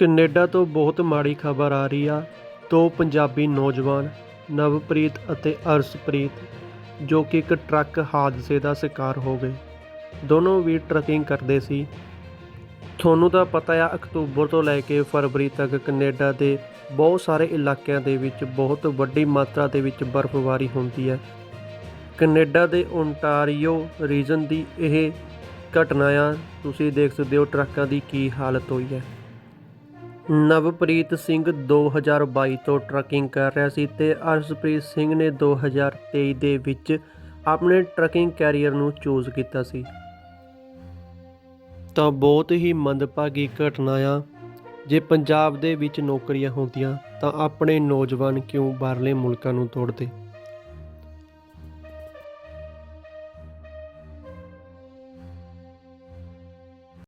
Canada ਤੋਂ ਬਹੁਤ ਮਾੜੀ ਖਬਰ ਆ ਰਹੀ ਆ, ਦੋ ਪੰਜਾਬੀ ਨੌਜਵਾਨ, ਨਵਪ੍ਰੀਤ ਅਤੇ ਅਰਸ਼ਪ੍ਰੀਤ, ਜੋ ਕਿ ਇੱਕ ਟਰੱਕ ਹਾਦਸੇ ਦਾ ਸ਼ਿਕਾਰ ਹੋ ਗਏ। ਦੋਨੋਂ ਵੀ ਟਰੈਕਿੰਗ ਕਰਦੇ ਸੀ। ਤੁਹਾਨੂੰ ਤਾਂ ਪਤਾ ਆ, ਅਕਤੂਬਰ ਤੋਂ ਲੈ ਕੇ ਫਰਵਰੀ ਤੱਕ ਕੈਨੇਡਾ ਦੇ ਬਹੁਤ ਸਾਰੇ ਇਲਾਕਿਆਂ ਦੇ ਵਿੱਚ ਬਹੁਤ ਵੱਡੀ ਮਾਤਰਾ ਦੇ ਵਿੱਚ ਬਰਫ਼ਬਾਰੀ ਹੁੰਦੀ ਹੈ। ਕੈਨੇਡਾ ਦੇ ਓਨਟਾਰੀਓ ਰੀਜਨ ਦੀ ਇਹ ਘਟਨਾ ਆ, ਤੁਸੀਂ ਦੇਖ ਸਕਦੇ ਹੋ ਟਰੱਕਾਂ ਦੀ ਕੀ ਹਾਲਤ ਹੋਈ ਹੈ। ਨਵਪ੍ਰੀਤ ਸਿੰਘ 2022 ਤੋਂ ਟਰੱਕਿੰਗ ਕਰ ਰਿਹਾ ਸੀ ਤੇ ਅਰਸ਼ਪ੍ਰੀਤ ਸਿੰਘ ਨੇ 2023 ਦੇ ਵਿੱਚ ਆਪਣੇ ਟਰੱਕਿੰਗ ਕੈਰੀਅਰ ਨੂੰ ਚੂਜ਼ ਕੀਤਾ ਸੀ। ਤਾਂ ਬਹੁਤ ਹੀ ਮੰਦਭਾਗੀ ਘਟਨਾ ਆ। ਜੇ ਪੰਜਾਬ ਦੇ ਵਿੱਚ ਨੌਕਰੀਆਂ ਹੁੰਦੀਆਂ ਤਾਂ ਆਪਣੇ ਨੌਜਵਾਨ ਕਿਉਂ ਬਾਹਰਲੇ ਮੁਲਕਾਂ ਨੂੰ ਤੋੜਦੇ?